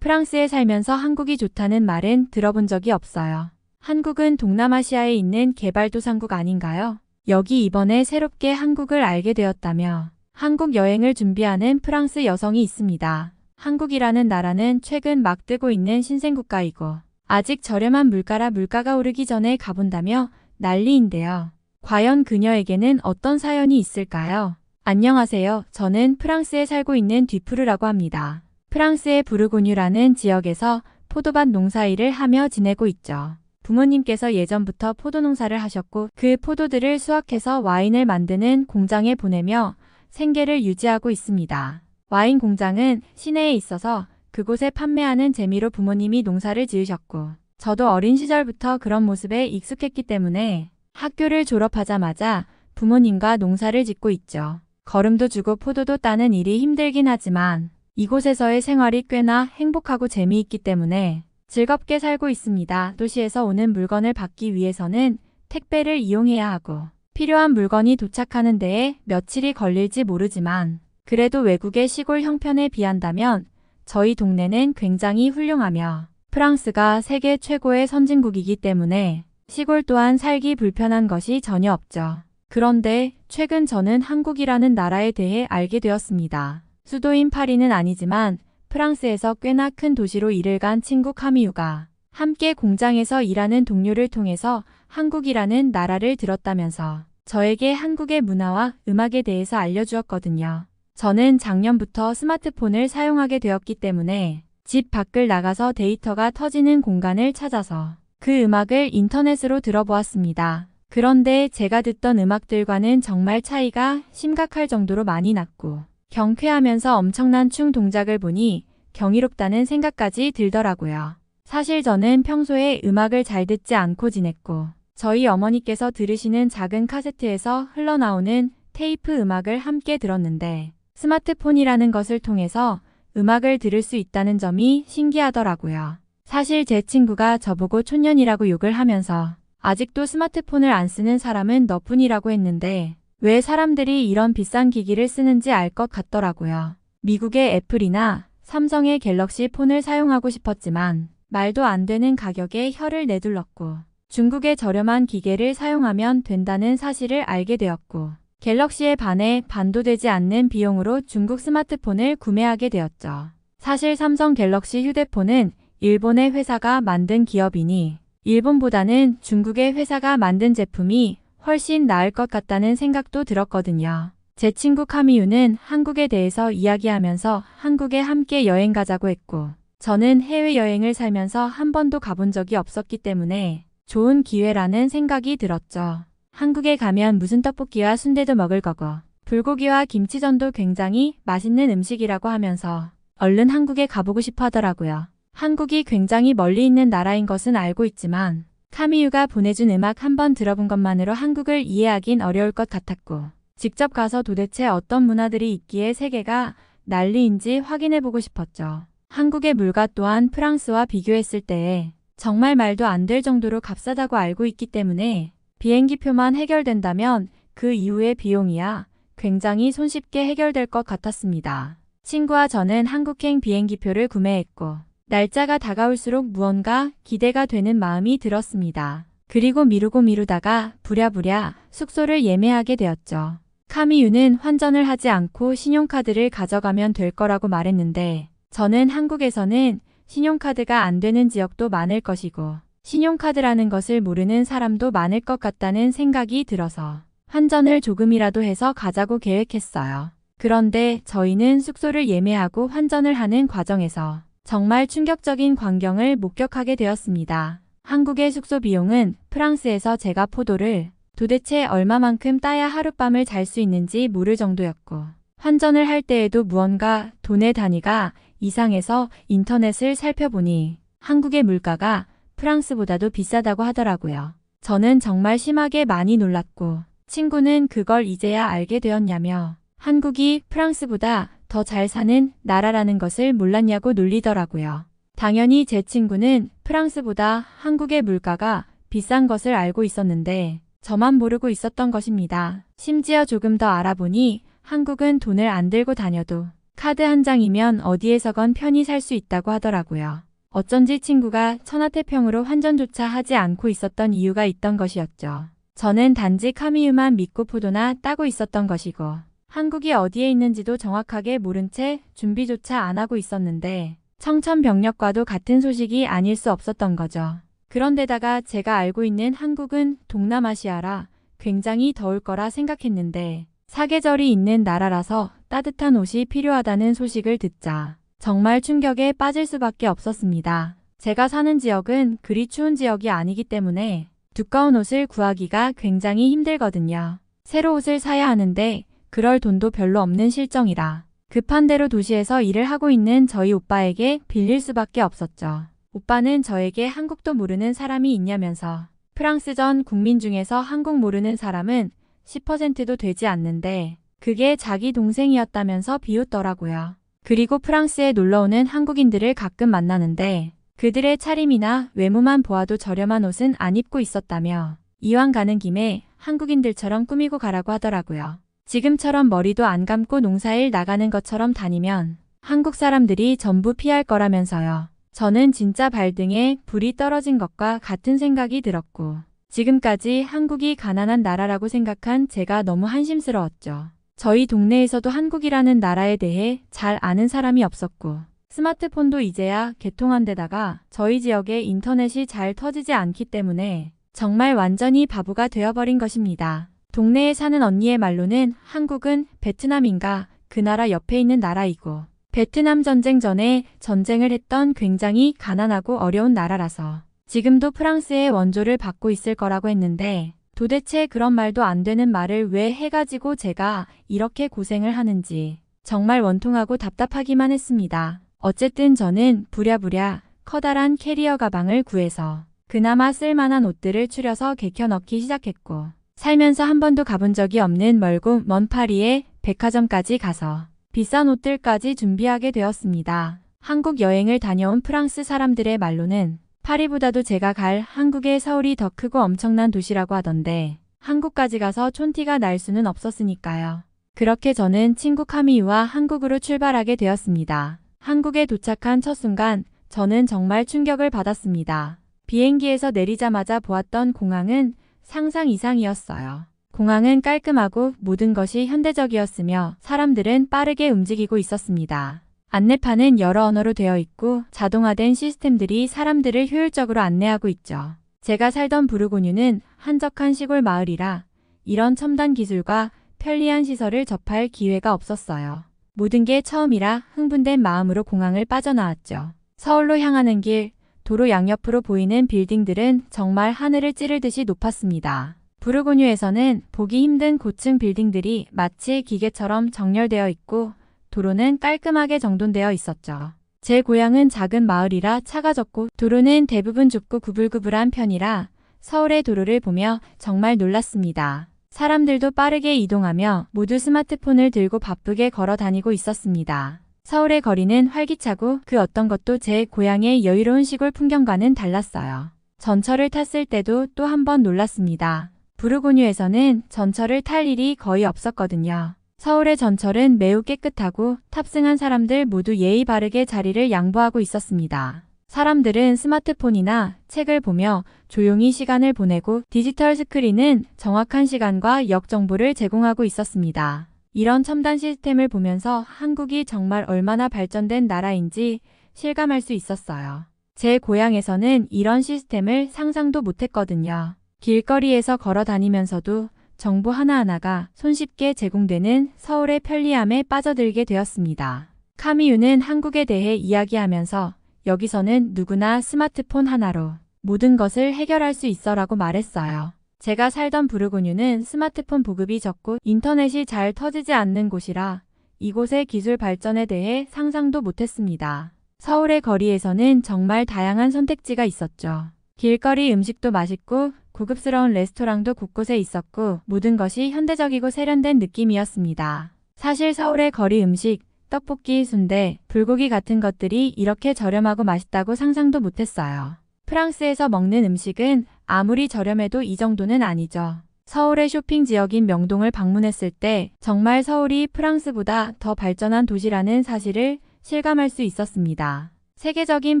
프랑스에 살면서 한국이 좋다는 말은 들어본 적이 없어요. 한국은 동남아시아에 있는 개발도상국 아닌가요? 여기 이번에 새롭게 한국을 알게 되었다며 한국 여행을 준비하는 프랑스 여성이 있습니다. 한국이라는 나라는 최근 막 뜨고 있는 신생국가이고 아직 저렴한 물가라 물가가 오르기 전에 가본다며 난리인데요. 과연 그녀에게는 어떤 사연이 있을까요? 안녕하세요. 저는 프랑스에 살고 있는 뒤푸르라고 합니다. 프랑스의 부르고뉴라는 지역에서 포도밭 농사일을 하며 지내고 있죠. 부모님께서 예전부터 포도 농사를 하셨고 그 포도들을 수확해서 와인을 만드는 공장에 보내며 생계를 유지하고 있습니다. 와인 공장은 시내에 있어서 그곳에 판매하는 재미로 부모님이 농사를 지으셨고 저도 어린 시절부터 그런 모습에 익숙했기 때문에 학교를 졸업하자마자 부모님과 농사를 짓고 있죠. 걸음도 주고 포도도 따는 일이 힘들긴 하지만 이곳에서의 생활이 꽤나 행복하고 재미있기 때문에 즐겁게 살고 있습니다. 도시에서 오는 물건을 받기 위해서는 택배를 이용해야 하고 필요한 물건이 도착하는 데에 며칠이 걸릴지 모르지만 그래도 외국의 시골 형편에 비한다면 저희 동네는 굉장히 훌륭하며 프랑스가 세계 최고의 선진국이기 때문에 시골 또한 살기 불편한 것이 전혀 없죠. 그런데 최근 저는 한국이라는 나라에 대해 알게 되었습니다. 수도인 파리는 아니지만 프랑스에서 꽤나 큰 도시로 일을 간 친구 카미유가 함께 공장에서 일하는 동료를 통해서 한국이라는 나라를 들었다면서 저에게 한국의 문화와 음악에 대해서 알려주었거든요. 저는 작년부터 스마트폰을 사용하게 되었기 때문에 집 밖을 나가서 데이터가 터지는 공간을 찾아서 그 음악을 인터넷으로 들어보았습니다. 그런데 제가 듣던 음악들과는 정말 차이가 심각할 정도로 많이 났고 경쾌하면서 엄청난 춤 동작을 보니 경이롭다는 생각까지 들더라고요. 사실 저는 평소에 음악을 잘 듣지 않고 지냈고 저희 어머니께서 들으시는 작은 카세트에서 흘러나오는 테이프 음악을 함께 들었는데 스마트폰이라는 것을 통해서 음악을 들을 수 있다는 점이 신기하더라고요. 사실 제 친구가 저보고 촌년이라고 욕을 하면서 아직도 스마트폰을 안 쓰는 사람은 너뿐이라고 했는데 왜 사람들이 이런 비싼 기기를 쓰는지 알 것 같더라고요. 미국의 애플이나 삼성의 갤럭시 폰을 사용하고 싶었지만 말도 안 되는 가격에 혀를 내둘렀고 중국의 저렴한 기계를 사용하면 된다는 사실을 알게 되었고 갤럭시에 반해 반도 되지 않는 비용으로 중국 스마트폰을 구매하게 되었죠. 사실 삼성 갤럭시 휴대폰은 일본의 회사가 만든 기업이니 일본보다는 중국의 회사가 만든 제품이 훨씬 나을 것 같다는 생각도 들었거든요. 제 친구 카미유는 한국에 대해서 이야기하면서 한국에 함께 여행 가자고 했고 저는 해외여행을 살면서 한 번도 가본 적이 없었기 때문에 좋은 기회라는 생각이 들었죠. 한국에 가면 무슨 떡볶이와 순대도 먹을 거고 불고기와 김치전도 굉장히 맛있는 음식이라고 하면서 얼른 한국에 가보고 싶어 하더라고요. 한국이 굉장히 멀리 있는 나라인 것은 알고 있지만 카미유가 보내준 음악 한 번 들어본 것만으로 한국을 이해하긴 어려울 것 같았고 직접 가서 도대체 어떤 문화들이 있기에 세계가 난리인지 확인해보고 싶었죠. 한국의 물가 또한 프랑스와 비교했을 때에 정말 말도 안 될 정도로 값싸다고 알고 있기 때문에 비행기표만 해결된다면 그 이후의 비용이야 굉장히 손쉽게 해결될 것 같았습니다. 친구와 저는 한국행 비행기표를 구매했고 날짜가 다가올수록 무언가 기대가 되는 마음이 들었습니다. 그리고 미루고 미루다가 부랴부랴 숙소를 예매하게 되었죠. 카미유는 환전을 하지 않고 신용카드를 가져가면 될 거라고 말했는데 저는 한국에서는 신용카드가 안 되는 지역도 많을 것이고 신용카드라는 것을 모르는 사람도 많을 것 같다는 생각이 들어서 환전을 조금이라도 해서 가자고 계획했어요. 그런데 저희는 숙소를 예매하고 환전을 하는 과정에서 정말 충격적인 광경을 목격하게 되었습니다. 한국의 숙소 비용은 프랑스에서 제가 포도를 도대체 얼마만큼 따야 하룻밤을 잘 수 있는지 모를 정도였고 환전을 할 때에도 무언가 돈의 단위가 이상해서 인터넷을 살펴보니 한국의 물가가 프랑스보다도 비싸다고 하더라고요. 저는 정말 심하게 많이 놀랐고 친구는 그걸 이제야 알게 되었냐며 한국이 프랑스보다 더 잘 사는 나라라는 것을 몰랐냐고 놀리더라고요. 당연히 제 친구는 프랑스보다 한국의 물가가 비싼 것을 알고 있었는데 저만 모르고 있었던 것입니다. 심지어 조금 더 알아보니 한국은 돈을 안 들고 다녀도 카드 한 장이면 어디에서건 편히 살 수 있다고 하더라고요. 어쩐지 친구가 천하태평으로 환전조차 하지 않고 있었던 이유가 있던 것이었죠. 저는 단지 카미유만 믿고 포도나 따고 있었던 것이고 한국이 어디에 있는지도 정확하게 모른 채 준비조차 안 하고 있었는데 청천벽력과도 같은 소식이 아닐 수 없었던 거죠. 그런데다가 제가 알고 있는 한국은 동남아시아라 굉장히 더울 거라 생각했는데 사계절이 있는 나라라서 따뜻한 옷이 필요하다는 소식을 듣자 정말 충격에 빠질 수밖에 없었습니다. 제가 사는 지역은 그리 추운 지역이 아니기 때문에 두꺼운 옷을 구하기가 굉장히 힘들거든요. 새로 옷을 사야 하는데 그럴 돈도 별로 없는 실정이라 급한 대로 도시에서 일을 하고 있는 저희 오빠에게 빌릴 수밖에 없었죠. 오빠는 저에게 한국도 모르는 사람이 있냐면서 프랑스 전 국민 중에서 한국 모르는 사람은 10%도 되지 않는데 그게 자기 동생이었다면서 비웃더라고요. 그리고 프랑스에 놀러오는 한국인들을 가끔 만나는데 그들의 차림이나 외모만 보아도 저렴한 옷은 안 입고 있었다며 이왕 가는 김에 한국인들처럼 꾸미고 가라고 하더라고요. 지금처럼 머리도 안 감고 농사일 나가는 것처럼 다니면 한국 사람들이 전부 피할 거라면서요. 저는 진짜 발등에 불이 떨어진 것과 같은 생각이 들었고 지금까지 한국이 가난한 나라라고 생각한 제가 너무 한심스러웠죠. 저희 동네에서도 한국이라는 나라에 대해 잘 아는 사람이 없었고 스마트폰도 이제야 개통한 데다가 저희 지역에 인터넷이 잘 터지지 않기 때문에 정말 완전히 바보가 되어버린 것입니다. 동네에 사는 언니의 말로는 한국은 베트남인가 그 나라 옆에 있는 나라이고 베트남 전쟁 전에 전쟁을 했던 굉장히 가난하고 어려운 나라라서 지금도 프랑스의 원조를 받고 있을 거라고 했는데 도대체 그런 말도 안 되는 말을 왜 해가지고 제가 이렇게 고생을 하는지 정말 원통하고 답답하기만 했습니다. 어쨌든 저는 부랴부랴 커다란 캐리어 가방을 구해서 그나마 쓸만한 옷들을 추려서 개켜 넣기 시작했고 살면서 한 번도 가본 적이 없는 멀고 먼 파리에 백화점까지 가서 비싼 옷들까지 준비하게 되었습니다. 한국 여행을 다녀온 프랑스 사람들의 말로는 파리보다도 제가 갈 한국의 서울이 더 크고 엄청난 도시라고 하던데 한국까지 가서 촌티가 날 수는 없었으니까요. 그렇게 저는 친구 카미유와 한국으로 출발하게 되었습니다. 한국에 도착한 첫 순간 저는 정말 충격을 받았습니다. 비행기에서 내리자마자 보았던 공항은 상상 이상이었어요. 공항은 깔끔하고 모든 것이 현대적이었으며 사람들은 빠르게 움직이고 있었습니다. 안내판은 여러 언어로 되어 있고 자동화된 시스템들이 사람들을 효율적으로 안내하고 있죠. 제가 살던 부르고뉴는 한적한 시골 마을이라 이런 첨단 기술과 편리한 시설을 접할 기회가 없었어요. 모든 게 처음이라 흥분된 마음으로 공항을 빠져나왔죠. 서울로 향하는 길, 도로 양옆으로 보이는 빌딩들은 정말 하늘을 찌르듯이 높았습니다. 부르고뉴에서는 보기 힘든 고층 빌딩들이 마치 기계처럼 정렬되어 있고 도로는 깔끔하게 정돈되어 있었죠. 제 고향은 작은 마을이라 차가 적고 도로는 대부분 좁고 구불구불한 편이라 서울의 도로를 보며 정말 놀랐습니다. 사람들도 빠르게 이동하며 모두 스마트폰을 들고 바쁘게 걸어 다니고 있었습니다. 서울의 거리는 활기차고 그 어떤 것도 제 고향의 여유로운 시골 풍경과는 달랐어요. 전철을 탔을 때도 또 한 번 놀랐습니다. 부르고뉴에서는 전철을 탈 일이 거의 없었거든요. 서울의 전철은 매우 깨끗하고 탑승한 사람들 모두 예의 바르게 자리를 양보하고 있었습니다. 사람들은 스마트폰이나 책을 보며 조용히 시간을 보내고 디지털 스크린은 정확한 시간과 역 정보를 제공하고 있었습니다. 이런 첨단 시스템을 보면서 한국이 정말 얼마나 발전된 나라인지 실감할 수 있었어요. 제 고향에서는 이런 시스템을 상상도 못했거든요. 길거리에서 걸어 다니면서도 정보 하나하나가 손쉽게 제공되는 서울의 편리함에 빠져들게 되었습니다. 카미유는 한국에 대해 이야기하면서 여기서는 누구나 스마트폰 하나로 모든 것을 해결할 수 있어라고 말했어요. 제가 살던 부르고뉴는 스마트폰 보급이 적고 인터넷이 잘 터지지 않는 곳이라 이곳의 기술 발전에 대해 상상도 못했습니다. 서울의 거리에서는 정말 다양한 선택지가 있었죠. 길거리 음식도 맛있고 고급스러운 레스토랑도 곳곳에 있었고 모든 것이 현대적이고 세련된 느낌이었습니다. 사실 서울의 거리 음식, 떡볶이, 순대, 불고기 같은 것들이 이렇게 저렴하고 맛있다고 상상도 못했어요. 프랑스에서 먹는 음식은 아무리 저렴해도 이 정도는 아니죠. 서울의 쇼핑 지역인 명동을 방문했을 때 정말 서울이 프랑스보다 더 발전한 도시라는 사실을 실감할 수 있었습니다. 세계적인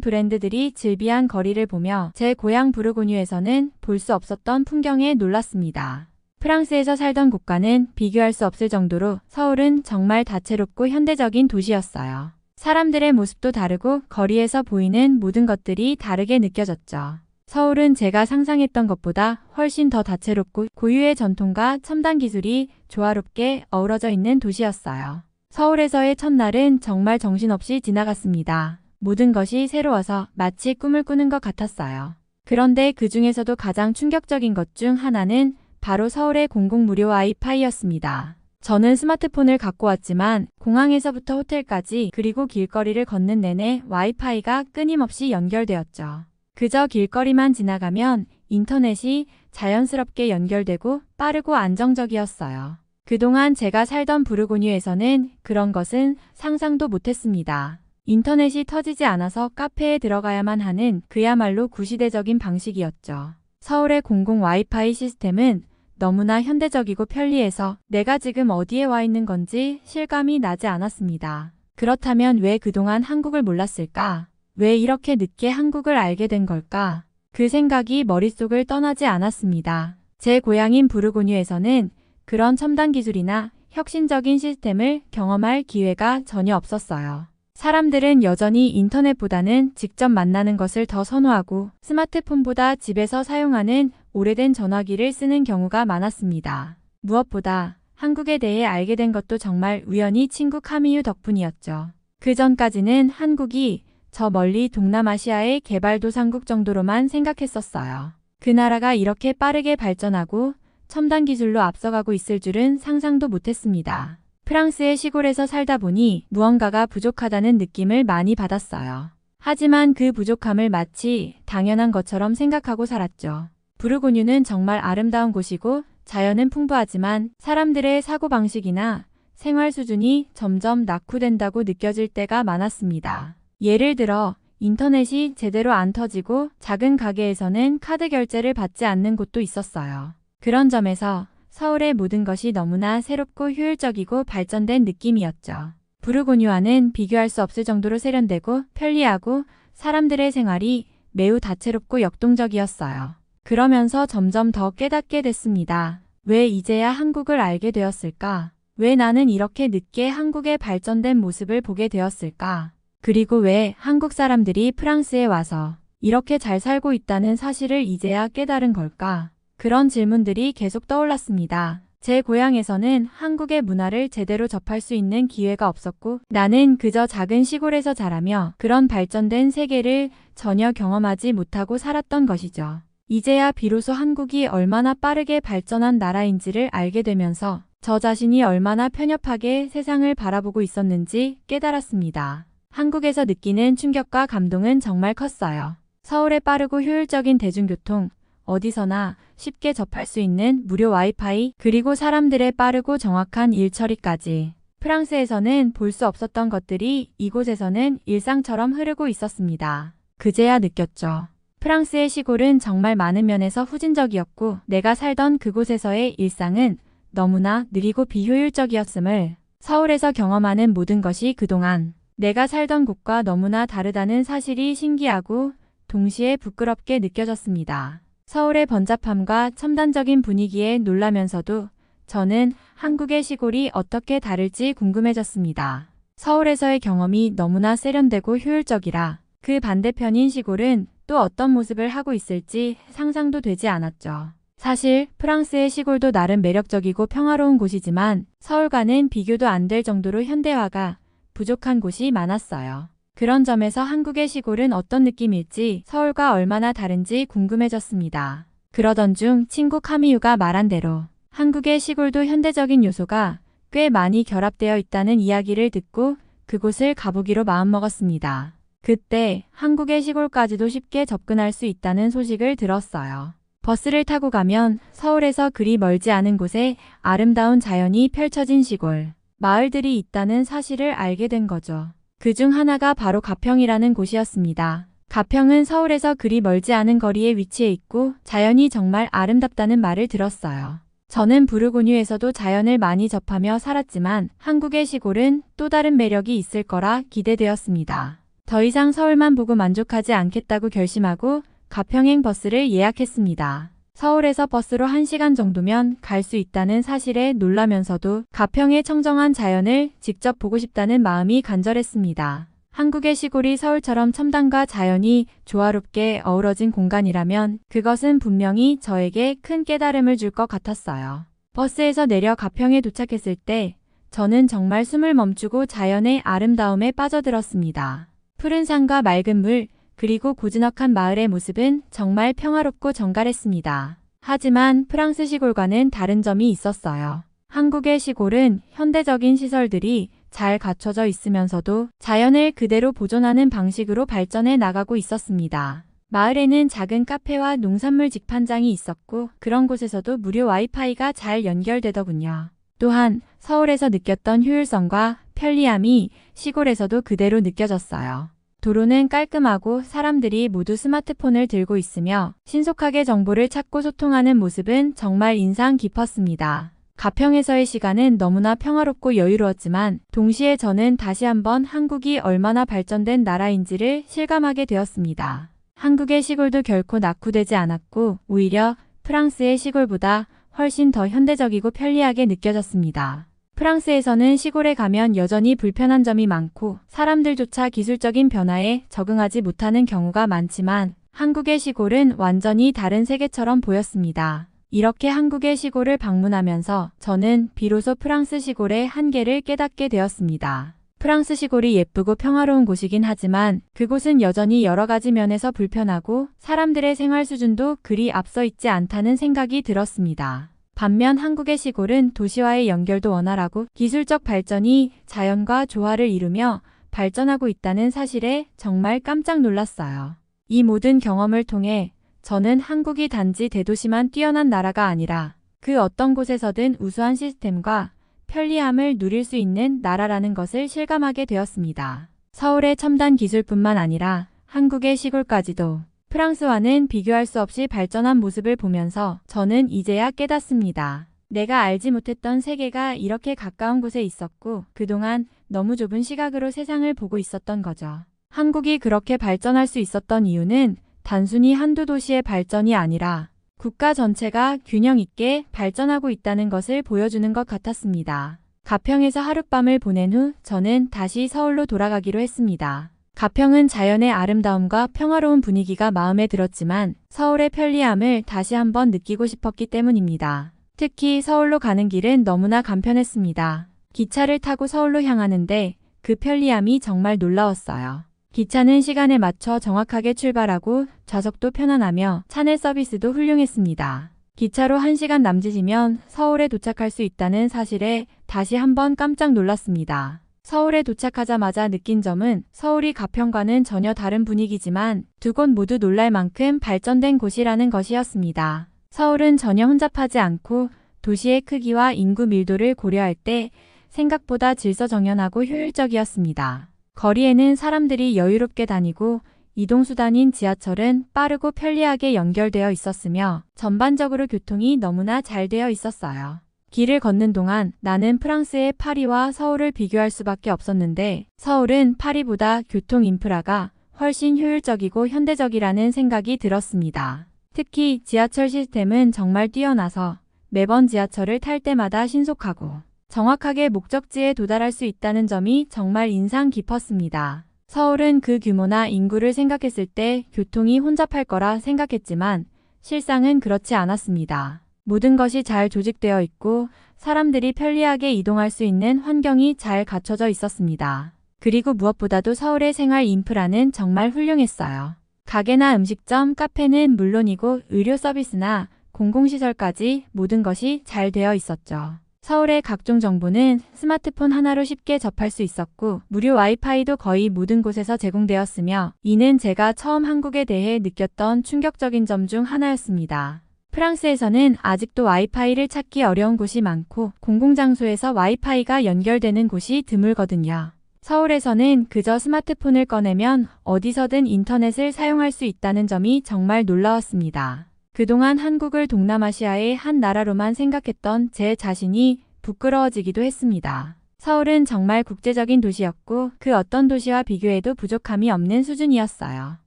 브랜드들이 즐비한 거리를 보며 제 고향 부르고뉴에서는 볼 수 없었던 풍경에 놀랐습니다. 프랑스에서 살던 곳과는 비교할 수 없을 정도로 서울은 정말 다채롭고 현대적인 도시였어요. 사람들의 모습도 다르고 거리에서 보이는 모든 것들이 다르게 느껴졌죠. 서울은 제가 상상했던 것보다 훨씬 더 다채롭고 고유의 전통과 첨단 기술이 조화롭게 어우러져 있는 도시였어요. 서울에서의 첫날은 정말 정신없이 지나갔습니다. 모든 것이 새로워서 마치 꿈을 꾸는 것 같았어요. 그런데 그 중에서도 가장 충격적인 것 중 하나는 바로 서울의 공공 무료 와이파이였습니다. 저는 스마트폰을 갖고 왔지만 공항에서부터 호텔까지 그리고 길거리를 걷는 내내 와이파이가 끊임없이 연결되었죠. 그저 길거리만 지나가면 인터넷이 자연스럽게 연결되고 빠르고 안정적이었어요. 그동안 제가 살던 부르고뉴에서는 그런 것은 상상도 못했습니다. 인터넷이 터지지 않아서 카페에 들어가야만 하는 그야말로 구시대적인 방식이었죠. 서울의 공공 와이파이 시스템은 너무나 현대적이고 편리해서 내가 지금 어디에 와 있는 건지 실감이 나지 않았습니다. 그렇다면 왜 그동안 한국을 몰랐을까? 왜 이렇게 늦게 한국을 알게 된 걸까? 그 생각이 머릿속을 떠나지 않았습니다. 제 고향인 부르고뉴에서는 그런 첨단 기술이나 혁신적인 시스템을 경험할 기회가 전혀 없었어요. 사람들은 여전히 인터넷보다는 직접 만나는 것을 더 선호하고 스마트폰보다 집에서 사용하는 오래된 전화기를 쓰는 경우가 많았습니다. 무엇보다 한국에 대해 알게 된 것도 정말 우연히 친구 카미유 덕분이었죠. 그 전까지는 한국이 저 멀리 동남아시아의 개발도상국 정도로만 생각했었어요. 그 나라가 이렇게 빠르게 발전하고 첨단 기술로 앞서가고 있을 줄은 상상도 못했습니다. 프랑스의 시골에서 살다 보니 무언가가 부족하다는 느낌을 많이 받았어요. 하지만 그 부족함을 마치 당연한 것처럼 생각하고 살았죠. 부르고뉴는 정말 아름다운 곳이고 자연은 풍부하지만 사람들의 사고방식이나 생활 수준이 점점 낙후된다고 느껴질 때가 많았습니다. 예를 들어 인터넷이 제대로 안 터지고 작은 가게에서는 카드 결제를 받지 않는 곳도 있었어요. 그런 점에서 서울의 모든 것이 너무나 새롭고 효율적이고 발전된 느낌이었죠. 부르고뉴와는 비교할 수 없을 정도로 세련되고 편리하고 사람들의 생활이 매우 다채롭고 역동적이었어요. 그러면서 점점 더 깨닫게 됐습니다. 왜 이제야 한국을 알게 되었을까? 왜 나는 이렇게 늦게 한국의 발전된 모습을 보게 되었을까? 그리고 왜 한국 사람들이 프랑스에 와서 이렇게 잘 살고 있다는 사실을 이제야 깨달은 걸까? 그런 질문들이 계속 떠올랐습니다. 제 고향에서는 한국의 문화를 제대로 접할 수 있는 기회가 없었고 나는 그저 작은 시골에서 자라며 그런 발전된 세계를 전혀 경험하지 못하고 살았던 것이죠. 이제야 비로소 한국이 얼마나 빠르게 발전한 나라인지를 알게 되면서 저 자신이 얼마나 편협하게 세상을 바라보고 있었는지 깨달았습니다. 한국에서 느끼는 충격과 감동은 정말 컸어요. 서울의 빠르고 효율적인 대중교통, 어디서나 쉽게 접할 수 있는 무료 와이파이, 그리고 사람들의 빠르고 정확한 일 처리까지. 프랑스에서는 볼 수 없었던 것들이 이곳에서는 일상처럼 흐르고 있었습니다. 그제야 느꼈죠. 프랑스의 시골은 정말 많은 면에서 후진적이었고 내가 살던 그곳에서의 일상은 너무나 느리고 비효율적이었음을 서울에서 경험하는 모든 것이 그동안 내가 살던 곳과 너무나 다르다는 사실이 신기하고 동시에 부끄럽게 느껴졌습니다. 서울의 번잡함과 첨단적인 분위기에 놀라면서도 저는 한국의 시골이 어떻게 다를지 궁금해졌습니다. 서울에서의 경험이 너무나 세련되고 효율적이라 그 반대편인 시골은 또 어떤 모습을 하고 있을지 상상도 되지 않았죠. 사실 프랑스의 시골도 나름 매력적이고 평화로운 곳이지만 서울과는 비교도 안 될 정도로 현대화가 부족한 곳이 많았어요. 그런 점에서 한국의 시골은 어떤 느낌일지 서울과 얼마나 다른지 궁금해졌습니다. 그러던 중 친구 카미유가 말한 대로 한국의 시골도 현대적인 요소가 꽤 많이 결합되어 있다는 이야기를 듣고 그곳을 가보기로 마음먹었습니다. 그때 한국의 시골까지도 쉽게 접근할 수 있다는 소식을 들었어요. 버스를 타고 가면 서울에서 그리 멀지 않은 곳에 아름다운 자연이 펼쳐진 시골, 마을들이 있다는 사실을 알게 된 거죠. 그 중 하나가 바로 가평이라는 곳이었습니다. 가평은 서울에서 그리 멀지 않은 거리에 위치해 있고 자연이 정말 아름답다는 말을 들었어요. 저는 부르고뉴에서도 자연을 많이 접하며 살았지만 한국의 시골은 또 다른 매력이 있을 거라 기대되었습니다. 더 이상 서울만 보고 만족하지 않겠다고 결심하고 가평행 버스를 예약했습니다. 서울에서 버스로 1시간 정도면 갈 수 있다는 사실에 놀라면서도 가평의 청정한 자연을 직접 보고 싶다는 마음이 간절했습니다. 한국의 시골이 서울처럼 첨단과 자연이 조화롭게 어우러진 공간이라면 그것은 분명히 저에게 큰 깨달음을 줄 것 같았어요. 버스에서 내려 가평에 도착했을 때 저는 정말 숨을 멈추고 자연의 아름다움에 빠져들었습니다. 푸른 산과 맑은 물, 그리고 고즈넉한 마을의 모습은 정말 평화롭고 정갈했습니다. 하지만 프랑스 시골과는 다른 점이 있었어요. 한국의 시골은 현대적인 시설들이 잘 갖춰져 있으면서도 자연을 그대로 보존하는 방식으로 발전해 나가고 있었습니다. 마을에는 작은 카페와 농산물 직판장이 있었고 그런 곳에서도 무료 와이파이가 잘 연결되더군요. 또한 서울에서 느꼈던 효율성과 편리함이 시골에서도 그대로 느껴졌어요. 도로는 깔끔하고 사람들이 모두 스마트폰을 들고 있으며 신속하게 정보를 찾고 소통하는 모습은 정말 인상 깊었습니다. 가평에서의 시간은 너무나 평화롭고 여유로웠지만 동시에 저는 다시 한번 한국이 얼마나 발전된 나라인지를 실감하게 되었습니다. 한국의 시골도 결코 낙후되지 않았고 오히려 프랑스의 시골보다 훨씬 더 현대적이고 편리하게 느껴졌습니다. 프랑스에서는 시골에 가면 여전히 불편한 점이 많고 사람들조차 기술적인 변화에 적응하지 못하는 경우가 많지만 한국의 시골은 완전히 다른 세계처럼 보였습니다. 이렇게 한국의 시골을 방문하면서 저는 비로소 프랑스 시골의 한계를 깨닫게 되었습니다. 프랑스 시골이 예쁘고 평화로운 곳이긴 하지만 그곳은 여전히 여러 가지 면에서 불편하고 사람들의 생활 수준도 그리 앞서 있지 않다는 생각이 들었습니다. 반면 한국의 시골은 도시와의 연결도 원활하고 기술적 발전이 자연과 조화를 이루며 발전하고 있다는 사실에 정말 깜짝 놀랐어요. 이 모든 경험을 통해 저는 한국이 단지 대도시만 뛰어난 나라가 아니라 그 어떤 곳에서든 우수한 시스템과 편리함을 누릴 수 있는 나라라는 것을 실감하게 되었습니다. 서울의 첨단 기술뿐만 아니라 한국의 시골까지도 프랑스와는 비교할 수 없이 발전한 모습을 보면서 저는 이제야 깨닫습니다. 내가 알지 못했던 세계가 이렇게 가까운 곳에 있었고 그동안 너무 좁은 시각으로 세상을 보고 있었던 거죠. 한국이 그렇게 발전할 수 있었던 이유는 단순히 한두 도시의 발전이 아니라 국가 전체가 균형 있게 발전하고 있다는 것을 보여주는 것 같았습니다. 가평에서 하룻밤을 보낸 후 저는 다시 서울로 돌아가기로 했습니다. 가평은 자연의 아름다움과 평화로운 분위기가 마음에 들었지만 서울의 편리함을 다시 한번 느끼고 싶었기 때문입니다. 특히 서울로 가는 길은 너무나 간편했습니다. 기차를 타고 서울로 향하는데 그 편리함이 정말 놀라웠어요. 기차는 시간에 맞춰 정확하게 출발하고 좌석도 편안하며 차내 서비스도 훌륭했습니다. 기차로 1시간 남짓이면 서울에 도착할 수 있다는 사실에 다시 한번 깜짝 놀랐습니다. 서울에 도착하자마자 느낀 점은 서울이 가평과는 전혀 다른 분위기지만 두 곳 모두 놀랄 만큼 발전된 곳이라는 것이었습니다. 서울은 전혀 혼잡하지 않고 도시의 크기와 인구 밀도를 고려할 때 생각보다 질서정연하고 효율적이었습니다. 거리에는 사람들이 여유롭게 다니고 이동수단인 지하철은 빠르고 편리하게 연결되어 있었으며 전반적으로 교통이 너무나 잘 되어 있었어요. 길을 걷는 동안 나는 프랑스의 파리와 서울을 비교할 수밖에 없었는데 서울은 파리보다 교통 인프라가 훨씬 효율적이고 현대적이라는 생각이 들었습니다. 특히 지하철 시스템은 정말 뛰어나서 매번 지하철을 탈 때마다 신속하고 정확하게 목적지에 도달할 수 있다는 점이 정말 인상 깊었습니다. 서울은 그 규모나 인구를 생각했을 때 교통이 혼잡할 거라 생각했지만 실상은 그렇지 않았습니다. 모든 것이 잘 조직되어 있고 사람들이 편리하게 이동할 수 있는 환경이 잘 갖춰져 있었습니다. 그리고 무엇보다도 서울의 생활 인프라는 정말 훌륭했어요. 가게나 음식점, 카페는 물론이고 의료 서비스나 공공시설까지 모든 것이 잘 되어 있었죠. 서울의 각종 정보는 스마트폰 하나로 쉽게 접할 수 있었고 무료 와이파이도 거의 모든 곳에서 제공되었으며 이는 제가 처음 한국에 대해 느꼈던 충격적인 점 중 하나였습니다. 프랑스에서는 아직도 와이파이를 찾기 어려운 곳이 많고 공공장소에서 와이파이가 연결되는 곳이 드물거든요. 서울에서는 그저 스마트폰을 꺼내면 어디서든 인터넷을 사용할 수 있다는 점이 정말 놀라웠습니다. 그동안 한국을 동남아시아의 한 나라로만 생각했던 제 자신이 부끄러워지기도 했습니다. 서울은 정말 국제적인 도시였고 그 어떤 도시와 비교해도 부족함이 없는 수준이었어요.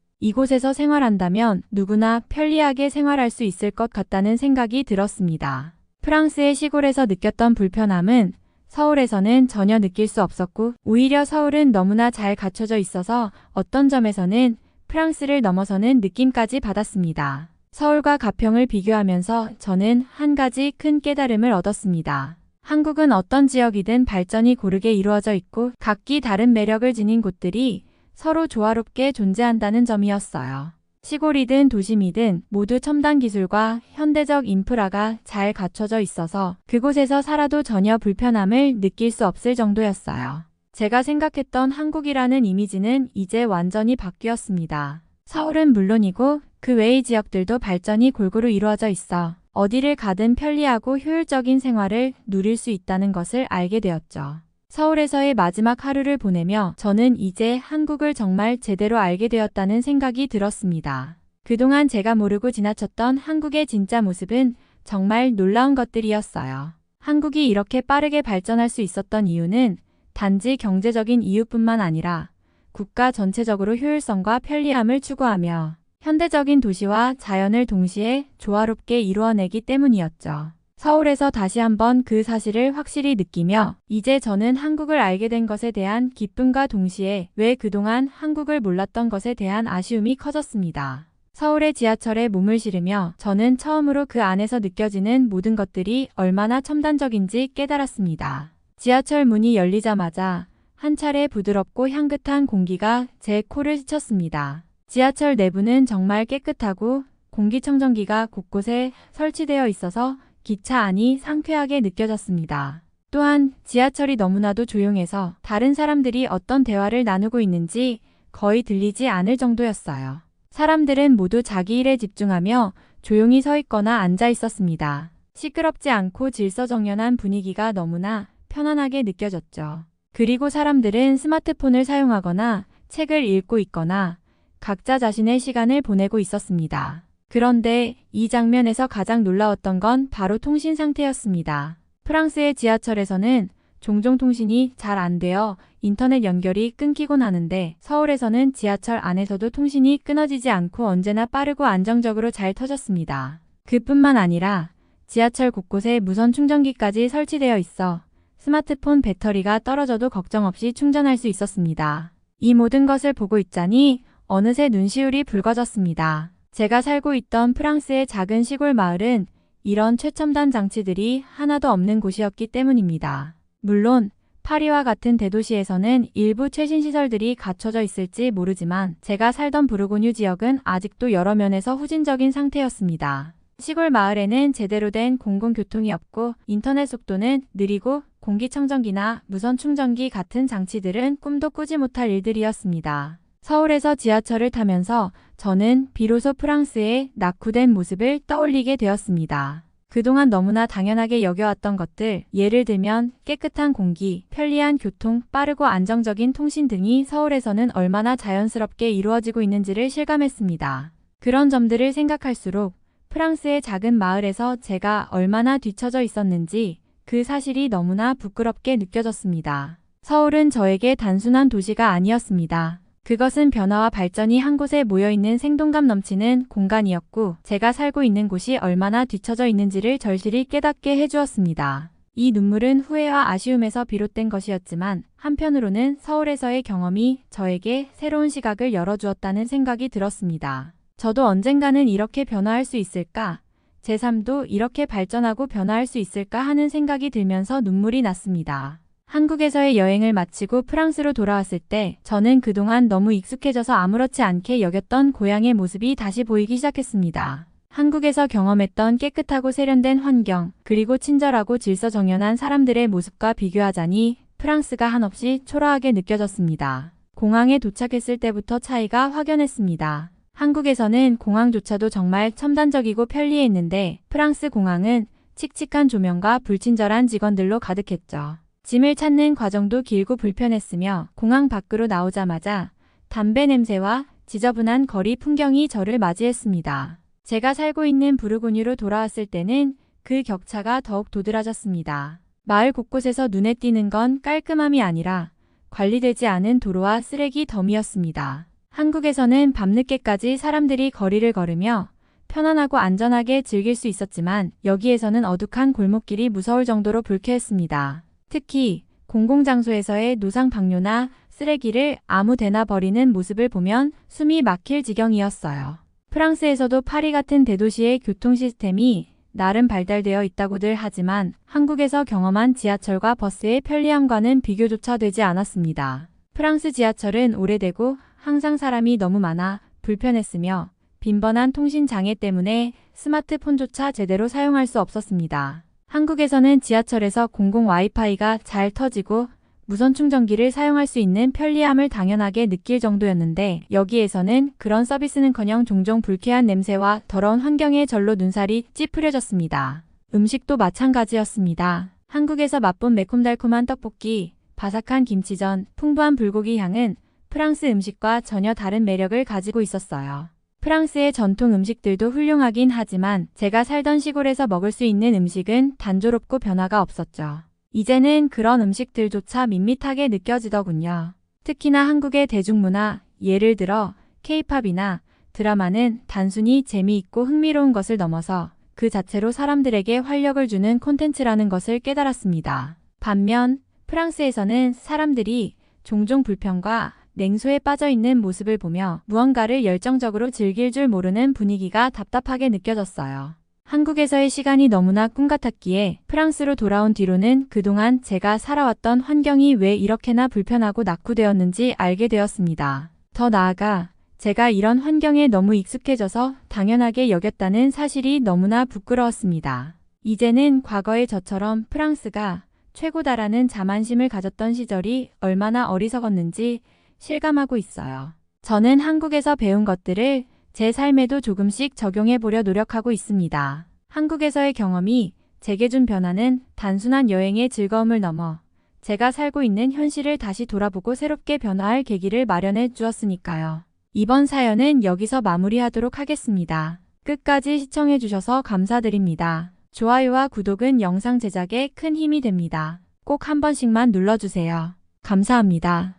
이곳에서 생활한다면 누구나 편리하게 생활할 수 있을 것 같다는 생각이 들었습니다. 프랑스의 시골에서 느꼈던 불편함은 서울에서는 전혀 느낄 수 없었고 오히려 서울은 너무나 잘 갖춰져 있어서 어떤 점에서는 프랑스를 넘어서는 느낌까지 받았습니다. 서울과 가평을 비교하면서 저는 한 가지 큰 깨달음을 얻었습니다. 한국은 어떤 지역이든 발전이 고르게 이루어져 있고 각기 다른 매력을 지닌 곳들이 서로 조화롭게 존재한다는 점이었어요. 시골이든 도심이든 모두 첨단 기술과 현대적 인프라가 잘 갖춰져 있어서 그곳에서 살아도 전혀 불편함을 느낄 수 없을 정도였어요. 제가 생각했던 한국이라는 이미지는 이제 완전히 바뀌었습니다. 서울은 물론이고 그 외의 지역들도 발전이 골고루 이루어져 있어 어디를 가든 편리하고 효율적인 생활을 누릴 수 있다는 것을 알게 되었죠. 서울에서의 마지막 하루를 보내며 저는 이제 한국을 정말 제대로 알게 되었다는 생각이 들었습니다. 그동안 제가 모르고 지나쳤던 한국의 진짜 모습은 정말 놀라운 것들이었어요. 한국이 이렇게 빠르게 발전할 수 있었던 이유는 단지 경제적인 이유뿐만 아니라 국가 전체적으로 효율성과 편리함을 추구하며 현대적인 도시와 자연을 동시에 조화롭게 이루어내기 때문이었죠. 서울에서 다시 한번 그 사실을 확실히 느끼며 이제 저는 한국을 알게 된 것에 대한 기쁨과 동시에 왜 그동안 한국을 몰랐던 것에 대한 아쉬움이 커졌습니다. 서울의 지하철에 몸을 실으며 저는 처음으로 그 안에서 느껴지는 모든 것들이 얼마나 첨단적인지 깨달았습니다. 지하철 문이 열리자마자 한 차례 부드럽고 향긋한 공기가 제 코를 스쳤습니다. 지하철 내부는 정말 깨끗하고 공기청정기가 곳곳에 설치되어 있어서 기차 안이 상쾌하게 느껴졌습니다. 또한 지하철이 너무나도 조용해서 다른 사람들이 어떤 대화를 나누고 있는지 거의 들리지 않을 정도였어요. 사람들은 모두 자기 일에 집중하며 조용히 서 있거나 앉아 있었습니다. 시끄럽지 않고 질서정연한 분위기가 너무나 편안하게 느껴졌죠. 그리고 사람들은 스마트폰을 사용하거나 책을 읽고 있거나 각자 자신의 시간을 보내고 있었습니다. 그런데 이 장면에서 가장 놀라웠던 건 바로 통신 상태였습니다. 프랑스의 지하철에서는 종종 통신이 잘 안 되어 인터넷 연결이 끊기곤 하는데 서울에서는 지하철 안에서도 통신이 끊어지지 않고 언제나 빠르고 안정적으로 잘 터졌습니다. 그뿐만 아니라 지하철 곳곳에 무선 충전기까지 설치되어 있어 스마트폰 배터리가 떨어져도 걱정 없이 충전할 수 있었습니다. 이 모든 것을 보고 있자니 어느새 눈시울이 붉어졌습니다. 제가 살고 있던 프랑스의 작은 시골 마을은 이런 최첨단 장치들이 하나도 없는 곳이었기 때문입니다. 물론 파리와 같은 대도시에서는 일부 최신 시설들이 갖춰져 있을지 모르지만 제가 살던 부르고뉴 지역은 아직도 여러 면에서 후진적인 상태였습니다. 시골 마을에는 제대로 된 공공교통이 없고 인터넷 속도는 느리고 공기청정기나 무선 충전기 같은 장치들은 꿈도 꾸지 못할 일들이었습니다. 서울에서 지하철을 타면서 저는 비로소 프랑스의 낙후된 모습을 떠올리게 되었습니다. 그동안 너무나 당연하게 여겨왔던 것들, 예를 들면 깨끗한 공기, 편리한 교통, 빠르고 안정적인 통신 등이 서울에서는 얼마나 자연스럽게 이루어지고 있는지를 실감했습니다. 그런 점들을 생각할수록 프랑스의 작은 마을에서 제가 얼마나 뒤처져 있었는지 그 사실이 너무나 부끄럽게 느껴졌습니다. 서울은 저에게 단순한 도시가 아니었습니다. 그것은 변화와 발전이 한 곳에 모여있는 생동감 넘치는 공간이었고 제가 살고 있는 곳이 얼마나 뒤처져 있는지를 절실히 깨닫게 해주었습니다. 이 눈물은 후회와 아쉬움에서 비롯된 것이었지만 한편으로는 서울에서의 경험이 저에게 새로운 시각을 열어주었다는 생각이 들었습니다. 저도 언젠가는 이렇게 변화할 수 있을까? 제 삶도 이렇게 발전하고 변화할 수 있을까 하는 생각이 들면서 눈물이 났습니다. 한국에서의 여행을 마치고 프랑스로 돌아왔을 때 저는 그동안 너무 익숙해져서 아무렇지 않게 여겼던 고향의 모습이 다시 보이기 시작했습니다. 한국에서 경험했던 깨끗하고 세련된 환경, 그리고 친절하고 질서정연한 사람들의 모습과 비교하자니 프랑스가 한없이 초라하게 느껴졌습니다. 공항에 도착했을 때부터 차이가 확연했습니다. 한국에서는 공항조차도 정말 첨단적이고 편리했는데 프랑스 공항은 칙칙한 조명과 불친절한 직원들로 가득했죠. 짐을 찾는 과정도 길고 불편했으며 공항 밖으로 나오자마자 담배 냄새와 지저분한 거리 풍경이 저를 맞이했습니다. 제가 살고 있는 부르고뉴로 돌아왔을 때는 그 격차가 더욱 도드라졌습니다. 마을 곳곳에서 눈에 띄는 건 깔끔함이 아니라 관리되지 않은 도로와 쓰레기 덤이었습니다. 한국에서는 밤늦게까지 사람들이 거리를 걸으며 편안하고 안전하게 즐길 수 있었지만 여기에서는 어둑한 골목길이 무서울 정도로 불쾌했습니다. 특히 공공장소에서의 노상 방뇨나 쓰레기를 아무 데나 버리는 모습을 보면 숨이 막힐 지경이었어요. 프랑스에서도 파리 같은 대도시의 교통 시스템이 나름 발달되어 있다고들 하지만 한국에서 경험한 지하철과 버스의 편리함과는 비교조차 되지 않았습니다. 프랑스 지하철은 오래되고 항상 사람이 너무 많아 불편했으며 빈번한 통신 장애 때문에 스마트폰조차 제대로 사용할 수 없었습니다. 한국에서는 지하철에서 공공 와이파이가 잘 터지고 무선 충전기를 사용할 수 있는 편리함을 당연하게 느낄 정도였는데 여기에서는 그런 서비스는커녕 종종 불쾌한 냄새와 더러운 환경에 절로 눈살이 찌푸려졌습니다. 음식도 마찬가지였습니다. 한국에서 맛본 매콤달콤한 떡볶이, 바삭한 김치전, 풍부한 불고기 향은 프랑스 음식과 전혀 다른 매력을 가지고 있었어요. 프랑스의 전통 음식들도 훌륭하긴 하지만 제가 살던 시골에서 먹을 수 있는 음식은 단조롭고 변화가 없었죠. 이제는 그런 음식들조차 밋밋하게 느껴지더군요. 특히나 한국의 대중문화, 예를 들어 케이팝이나 드라마는 단순히 재미있고 흥미로운 것을 넘어서 그 자체로 사람들에게 활력을 주는 콘텐츠라는 것을 깨달았습니다. 반면 프랑스에서는 사람들이 종종 불평과 냉소에 빠져 있는 모습을 보며 무언가를 열정적으로 즐길 줄 모르는 분위기가 답답하게 느껴졌어요. 한국에서의 시간이 너무나 꿈 같았기에 프랑스로 돌아온 뒤로는 그동안 제가 살아왔던 환경이 왜 이렇게나 불편하고 낙후되었는지 알게 되었습니다. 더 나아가 제가 이런 환경에 너무 익숙해져서 당연하게 여겼다는 사실이 너무나 부끄러웠습니다. 이제는 과거의 저처럼 프랑스가 최고다라는 자만심을 가졌던 시절이 얼마나 어리석었는지 실감하고 있어요. 저는 한국에서 배운 것들을 제 삶에도 조금씩 적용해 보려 노력하고 있습니다. 한국에서의 경험이 제게 준 변화는 단순한 여행의 즐거움을 넘어 제가 살고 있는 현실을 다시 돌아보고 새롭게 변화할 계기를 마련해 주었으니까요. 이번 사연은 여기서 마무리하도록 하겠습니다. 끝까지 시청해 주셔서 감사드립니다. 좋아요와 구독은 영상 제작에 큰 힘이 됩니다. 꼭 한 번씩만 눌러주세요. 감사합니다.